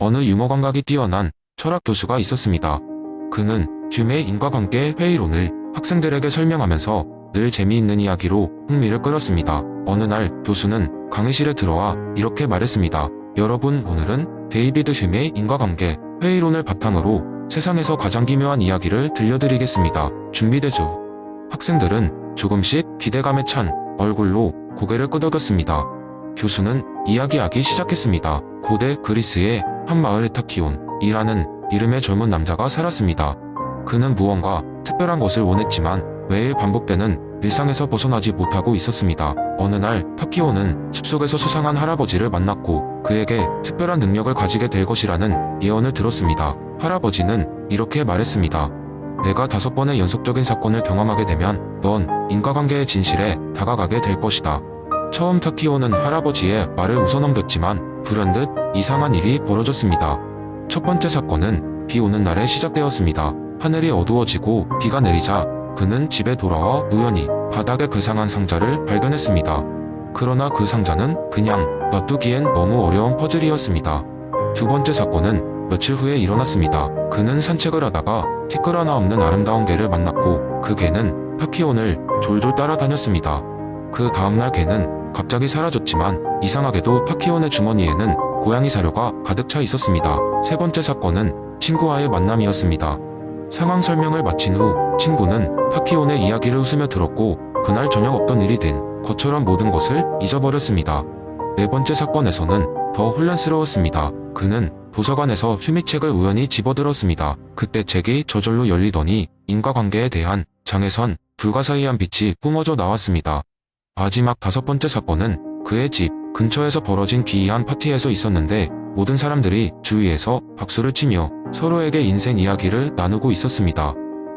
어느 유머 감각이 뛰어난 철학 교수가 있었습니다. 그는 휴메의 인과관계 회의론을 학생들에게 설명하면서 늘 재미있는 이야기로 흥미를 끌었습니다. 어느 날 교수는 강의실에 들어와 이렇게 말했습니다. 여러분 오늘은 데이비드 휴메의 인과관계 회의론을 바탕으로 세상에서 가장 기묘한 이야기를 들려드리겠습니다. 준비되죠? 학생들은 조금씩 기대감에 찬 얼굴로 고개를 끄덕였습니다. 교수는 이야기하기 시작했습니다. 고대 그리스의 한 마을에 타키온이라는 이름의 젊은 남자가 살았습니다. 그는 무언가 특별한 것을 원했지만 매일 반복되는 일상에서 벗어나지 못하고 있었습니다. 어느 날 타키온은 숲속에서 수상한 할아버지를 만났고 그에게 특별한 능력을 가지게 될 것이라는 예언을 들었습니다. 할아버지는 이렇게 말했습니다. 내가 다섯 번의 연속적인 사건을 경험하게 되면 넌 인과관계의 진실에 다가가게 될 것이다. 처음 타키오는 할아버지의 말을 웃어넘겼지만 불현듯 이상한 일이 벌어졌습니다. 첫 번째 사건은 비 오는 날에 시작되었습니다. 하늘이 어두워지고 비가 내리자 그는 집에 돌아와 우연히 바닥에 괴상한 상자를 발견했습니다. 그러나 그 상자는 그냥 놔두기엔 너무 어려운 퍼즐이었습니다. 두 번째 사건은 며칠 후에 일어났습니다. 그는 산책을 하다가 티끌 하나 없는 아름다운 개를 만났고 그 개는 타키온을 졸졸 따라다녔습니다. 그 다음날 개는 갑자기 사라졌지만 이상하게도 타키온의 주머니에는 고양이 사료가 가득 차 있었습니다. 세 번째 사건은 친구와의 만남이었습니다. 상황 설명을 마친 후 친구는 타키온의 이야기를 웃으며 들었고 그날 저녁 없던 일이 된 것처럼 모든 것을 잊어버렸습니다. 네 번째 사건에서는 더 혼란스러웠습니다. 그는 도서관에서 휴미책을 우연히 집어들었습니다. 그때 책이 저절로 열리더니 인과관계에 대한 장에선 불가사의한 빛이 뿜어져 나왔습니다. 마지막 다섯 번째 사건은 그의 집 근처에서 벌어진 기이한 파티에서 있었는데 모든 사람들이 주위에서 박수를 치며 서로에게 인생 이야기를 나누고 있었습니다.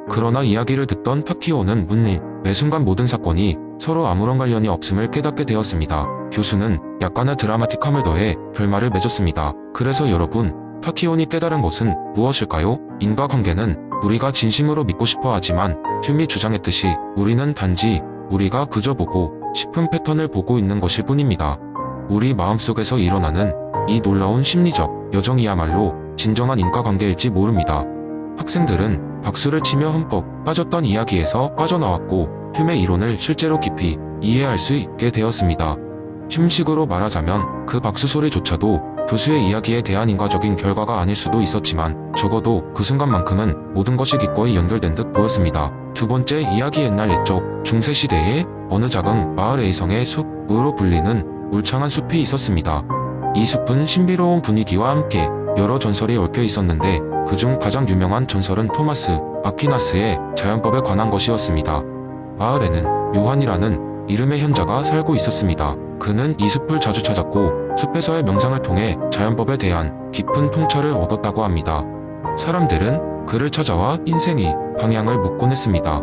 그러나 이야기를 듣던 타키오는 문리 매 순간 모든 사건이 서로 아무런 관련이 없음을 깨닫게 되었습니다. 교수는 약간의 드라마틱함을 더해 결말을 맺었습니다. 그래서 여러분, 타키온이 깨달은 것은 무엇일까요? 인과관계는 우리가 진심으로 믿고 싶어 하지만 흄이 주장했듯이 우리는 단지 우리가 그저 보고 싶은 패턴을 보고 있는 것일 뿐입니다. 우리 마음속에서 일어나는 이 놀라운 심리적 여정이야말로 진정한 인과관계일지 모릅니다. 학생들은 박수를 치며 흠뻑 빠졌던 이야기에서 빠져나왔고 흄의 이론을 실제로 깊이 이해할 수 있게 되었습니다. 흉식으로 말하자면 그 박수 소리조차도 교수의 이야기에 대한 인과적인 결과가 아닐 수도 있었지만 적어도 그 순간만큼은 모든 것이 기꺼이 연결된 듯 보였습니다. 두 번째 이야기 옛날 옛적 중세시대에 어느 작은 마을 A성의 숲으로 불리는 울창한 숲이 있었습니다. 이 숲은 신비로운 분위기와 함께 여러 전설이 얽혀 있었는데 그중 가장 유명한 전설은 토마스 아퀴나스의 자연법에 관한 것이었습니다. 마을에는 요한이라는 이름의 현자가 살고 있었습니다. 그는 이 숲을 자주 찾았고 숲에서의 명상을 통해 자연법에 대한 깊은 통찰을 얻었다고 합니다. 사람들은 그를 찾아와 인생의 방향을 묻곤 했습니다.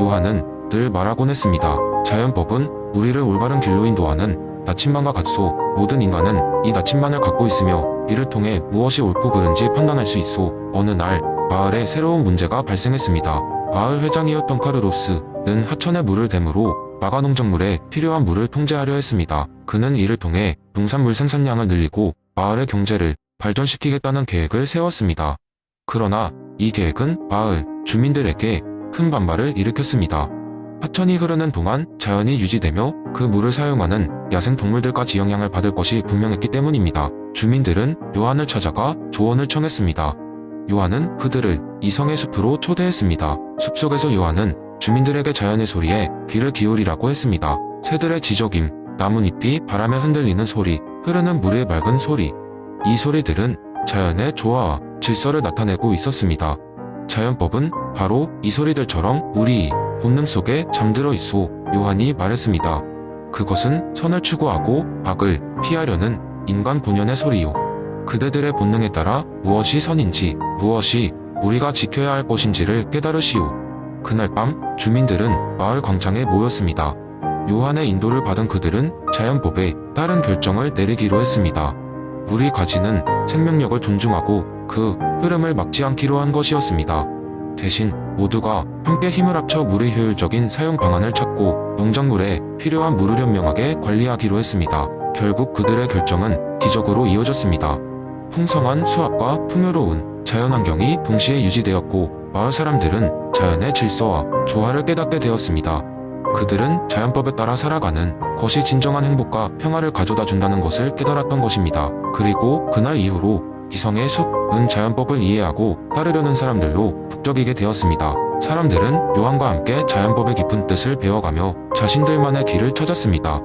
요한은 늘 말하곤 했습니다. 자연법은 우리를 올바른 길로 인도하는 나침반과 같소. 모든 인간은 이 나침반을 갖고 있으며 이를 통해 무엇이 옳고 그른지 판단할 수 있소. 어느 날 마을에 새로운 문제가 발생했습니다. 마을 회장이었던 카르로스는 하천에 물을 대므로 마가 농작물에 필요한 물을 통제하려 했습니다. 그는 이를 통해 농산물 생산량을 늘리고 마을의 경제를 발전시키겠다는 계획을 세웠습니다. 그러나 이 계획은 마을 주민들에게 큰 반발을 일으켰습니다. 하천이 흐르는 동안 자연이 유지되며 그 물을 사용하는 야생 동물들까지 영향을 받을 것이 분명했기 때문입니다. 주민들은 요한을 찾아가 조언을 청했습니다. 요한은 그들을 이성의 숲으로 초대했습니다. 숲속에서 요한은 주민들에게 자연의 소리에 귀를 기울이라고 했습니다. 새들의 지저김, 나뭇잎이 바람에 흔들리는 소리, 흐르는 물의 맑은 소리. 이 소리들은 자연의 조화와 질서를 나타내고 있었습니다. 자연법은 바로 이 소리들처럼 우리 본능 속에 잠들어 있소 요한이 말했습니다. 그것은 선을 추구하고 악을 피하려는 인간 본연의 소리요. 그대들의 본능에 따라 무엇이 선인지 무엇이 우리가 지켜야 할 것인지를 깨달으시오. 그날 밤 주민들은 마을 광장에 모였습니다. 요한의 인도를 받은 그들은 자연법에 따른 결정을 내리기로 했습니다. 물이 가지는 생명력을 존중하고 그 흐름을 막지 않기로 한 것이었습니다. 대신 모두가 함께 힘을 합쳐 물의 효율적인 사용 방안을 찾고 농작물에 필요한 물을 현명하게 관리하기로 했습니다. 결국 그들의 결정은 기적으로 이어졌습니다. 풍성한 수확과 풍요로운 자연환경이 동시에 유지되었고 마을 사람들은 자연의 질서와 조화를 깨닫게 되었습니다. 그들은 자연법에 따라 살아가는 것이 진정한 행복과 평화를 가져다 준다는 것을 깨달았던 것입니다. 그리고 그날 이후로 이성의 숲은 자연법을 이해하고 따르려는 사람들로 북적이게 되었습니다. 사람들은 요한과 함께 자연법의 깊은 뜻을 배워가며 자신들만의 길을 찾았습니다.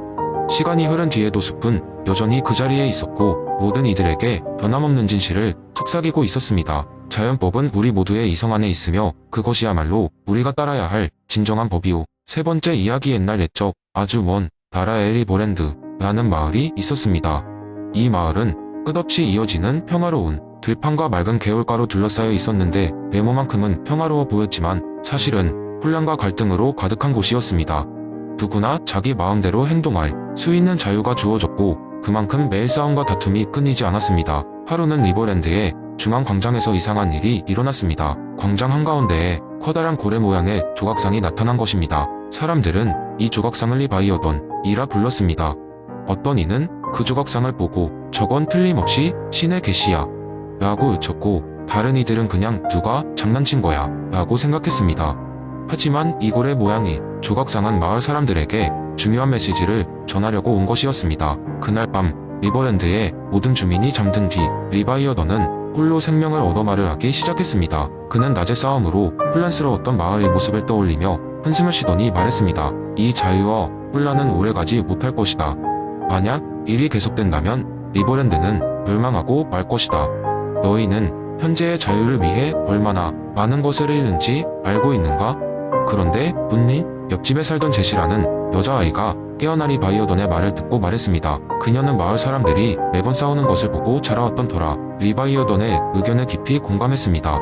시간이 흐른 뒤에도 숲은 여전히 그 자리에 있었고 모든 이들에게 변함없는 진실을 속삭이고 있었습니다. 자연법은 우리 모두의 이성 안에 있으며 그것이야말로 우리가 따라야 할 진정한 법이오. 세 번째 이야기 옛날 옛적 아주 먼 다라 에리보랜드라는 마을이 있었습니다. 이 마을은 끝없이 이어지는 평화로운 들판과 맑은 개울가로 둘러싸여 있었는데 외모만큼은 평화로워 보였지만 사실은 혼란과 갈등으로 가득한 곳이었습니다. 누구나 자기 마음대로 행동할 수 있는 자유가 주어졌고 그만큼 매일 싸움과 다툼이 끊이지 않았습니다. 하루는 리버랜드의 중앙 광장에서 이상한 일이 일어났습니다. 광장 한가운데에 커다란 고래 모양의 조각상이 나타난 것입니다. 사람들은 이 조각상을 리바이어던 이라 불렀습니다. 어떤 이는 그 조각상을 보고 저건 틀림없이 신의 계시야 라고 외쳤고 다른 이들은 그냥 누가 장난친 거야 라고 생각했습니다. 하지만 이 고래 모양이 조각상은 마을 사람들에게 중요한 메시지를 전하려고 온 것이었습니다. 그날 밤 리버랜드의 모든 주민이 잠든 뒤 리바이어더는 홀로 생명을 얻어 말을 하기 시작했습니다. 그는 낮의 싸움으로 혼란스러웠던 마을의 모습을 떠올리며 한숨을 쉬더니 말했습니다. 이 자유와 혼란은 오래가지 못할 것이다. 만약 일이 계속된다면 리버랜드는 멸망하고 말 것이다. 너희는 현재의 자유를 위해 얼마나 많은 것을 잃는지 알고 있는가? 그런데 문니 옆집에 살던 제시라는 여자아이가 깨어나리 바이어던의 말을 듣고 말했습니다. 그녀는 마을 사람들이 매번 싸우는 것을 보고 자라왔던 터라 리바이어던의 의견에 깊이 공감했습니다.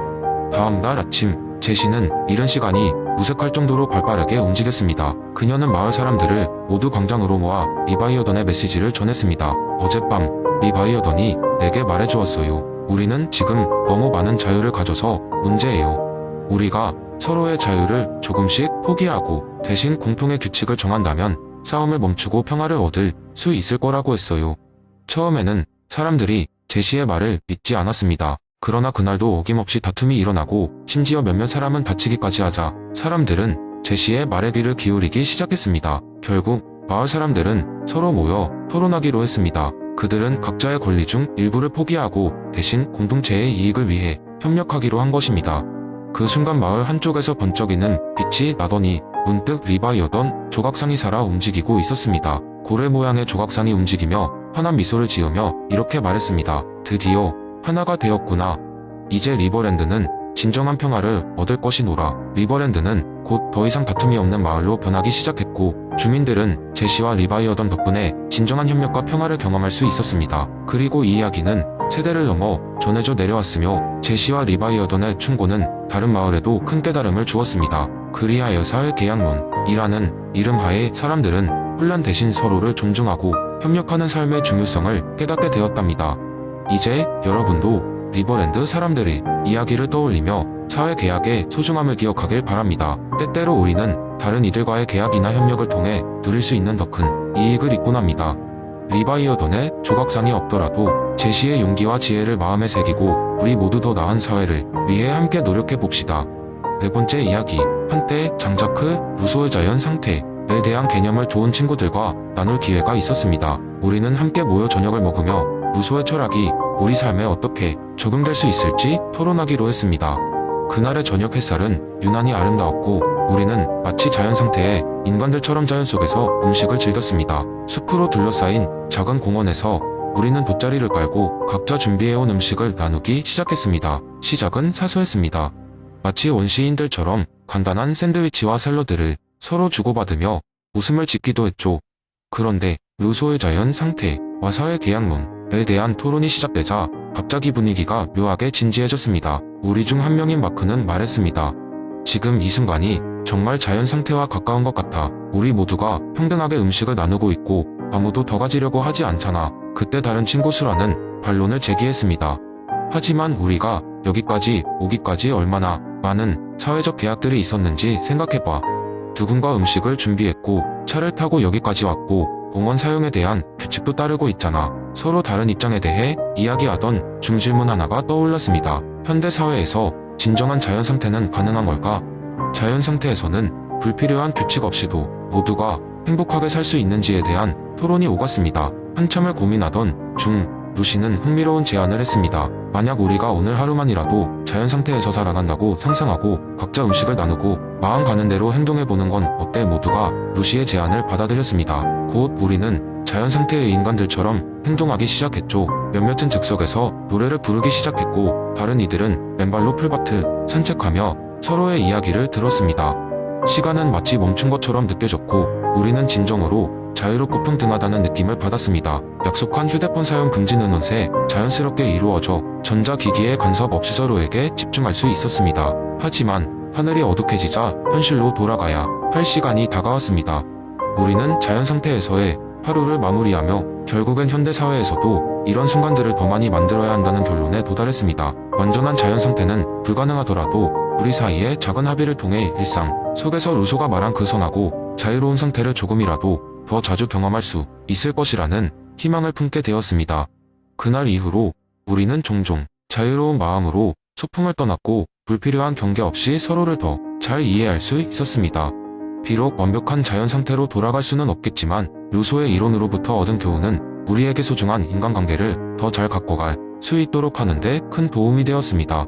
다음 날 아침 제시는 이른 시간이 무색할 정도로 발빠르게 움직였습니다. 그녀는 마을 사람들을 모두 광장으로 모아 리바이어던의 메시지를 전했습니다. 어젯밤 리바이어던이 내게 말해주었어요. 우리는 지금 너무 많은 자유를 가져서 문제예요. 우리가 서로의 자유를 조금씩 포기하고 대신 공통의 규칙을 정한다면 싸움을 멈추고 평화를 얻을 수 있을 거라고 했어요. 처음에는 사람들이 제시의 말을 믿지 않았습니다. 그러나 그날도 어김없이 다툼이 일어나고 심지어 몇몇 사람은 다치기까지 하자 사람들은 제시의 말에 귀를 기울이기 시작했습니다. 결국 마을 사람들은 서로 모여 토론하기로 했습니다. 그들은 각자의 권리 중 일부를 포기하고 대신 공동체의 이익을 위해 협력하기로 한 것입니다. 그 순간 마을 한쪽에서 번쩍이는 빛이 나더니 문득 리바이어던 조각상이 살아 움직이고 있었습니다. 고래 모양의 조각상이 움직이며 환한 미소를 지으며 이렇게 말했습니다. 드디어 하나가 되었구나. 이제 리버랜드는 진정한 평화를 얻을 것이노라. 리버랜드는 곧 더 이상 다툼이 없는 마을로 변하기 시작했고 주민들은 제시와 리바이어던 덕분에 진정한 협력과 평화를 경험할 수 있었습니다. 그리고 이 이야기는 세대를 넘어 전해져 내려왔으며 제시와 리바이어던의 충고는 다른 마을에도 큰 깨달음을 주었습니다. 그리하여 사회 계약론이라는 이름 하에 사람들은 혼란 대신 서로를 존중하고 협력하는 삶의 중요성을 깨닫게 되었답니다. 이제 여러분도 리버랜드 사람들의 이야기를 떠올리며 사회 계약의 소중함을 기억하길 바랍니다. 때때로 우리는 다른 이들과의 계약이나 협력을 통해 누릴 수 있는 더 큰 이익을 잊곤 합니다. 리바이어던의 조각상이 없더라도 제시의 용기와 지혜를 마음에 새기고 우리 모두 더 나은 사회를 위해 함께 노력해 봅시다. 네 번째 이야기. 한때 장자크 루소의 자연 상태에 대한 개념을 좋은 친구들과 나눌 기회가 있었습니다. 우리는 함께 모여 저녁을 먹으며 루소의 철학이 우리 삶에 어떻게 적용될 수 있을지 토론하기로 했습니다. 그날의 저녁 햇살은 유난히 아름다웠고 우리는 마치 자연 상태의 인간들처럼 자연 속에서 음식을 즐겼습니다. 숲으로 둘러싸인 작은 공원에서 우리는 돗자리를 깔고 각자 준비해온 음식을 나누기 시작했습니다. 시작은 사소했습니다. 마치 원시인들처럼 간단한 샌드위치와 샐러드를 서로 주고받으며 웃음을 짓기도 했죠. 그런데 루소의 자연 상태와 사회 계약론 에 대한 토론이 시작되자 갑자기 분위기가 묘하게 진지해졌습니다. 우리 중 한 명인 마크는 말했습니다. 지금 이 순간이 정말 자연 상태와 가까운 것 같아. 우리 모두가 평등하게 음식을 나누고 있고 아무도 더 가지려고 하지 않잖아. 그때 다른 친구 수라는 반론을 제기했습니다. 하지만 우리가 여기까지 오기까지 얼마나 많은 사회적 계약들이 있었는지 생각해봐. 누군가 음식을 준비했고 차를 타고 여기까지 왔고 공원 사용에 대한 규칙도 따르고 있잖아. 서로 다른 입장에 대해 이야기하던 중질문 하나가 떠올랐습니다. 현대 사회에서 진정한 자연 상태는 가능한 걸까? 자연 상태에서는 불필요한 규칙 없이도 모두가 행복하게 살 수 있는지에 대한 토론이 오갔습니다. 한참을 고민하던 중 루시는 흥미로운 제안을 했습니다. 만약 우리가 오늘 하루만이라도 자연 상태에서 살아간다고 상상하고 각자 음식을 나누고 마음 가는 대로 행동해보는 건 어때 모두가 루시의 제안을 받아들였습니다. 곧 우리는 자연 상태의 인간들처럼 행동하기 시작했죠. 몇몇은 즉석에서 노래를 부르기 시작했고 다른 이들은 맨발로 풀밭을 산책하며 서로의 이야기를 들었습니다. 시간은 마치 멈춘 것처럼 느껴졌고 우리는 진정으로 자유롭고 평등하다는 느낌을 받았습니다. 약속한 휴대폰 사용 금지 의논세 자연스럽게 이루어져 전자기기에 간섭 없이 서로에게 집중할 수 있었습니다. 하지만 하늘이 어둑해지자 현실로 돌아가야 할 시간이 다가왔습니다. 우리는 자연 상태에서의 하루를 마무리하며 결국엔 현대 사회에서도 이런 순간들을 더 많이 만들어야 한다는 결론에 도달했습니다. 완전한 자연 상태는 불가능하더라도 우리 사이의 작은 합의를 통해 일상 속에서 루소가 말한 그 선하고 자유로운 상태를 조금이라도 더 자주 경험할 수 있을 것이라는 희망을 품게 되었습니다. 그날 이후로 우리는 종종 자유로운 마음으로 소풍을 떠났고 불필요한 경계 없이 서로를 더 잘 이해할 수 있었습니다. 비록 완벽한 자연 상태로 돌아갈 수는 없겠지만 루소의 이론으로부터 얻은 교훈은 우리에게 소중한 인간관계를 더 잘 갖고 갈 수 있도록 하는데 큰 도움이 되었습니다.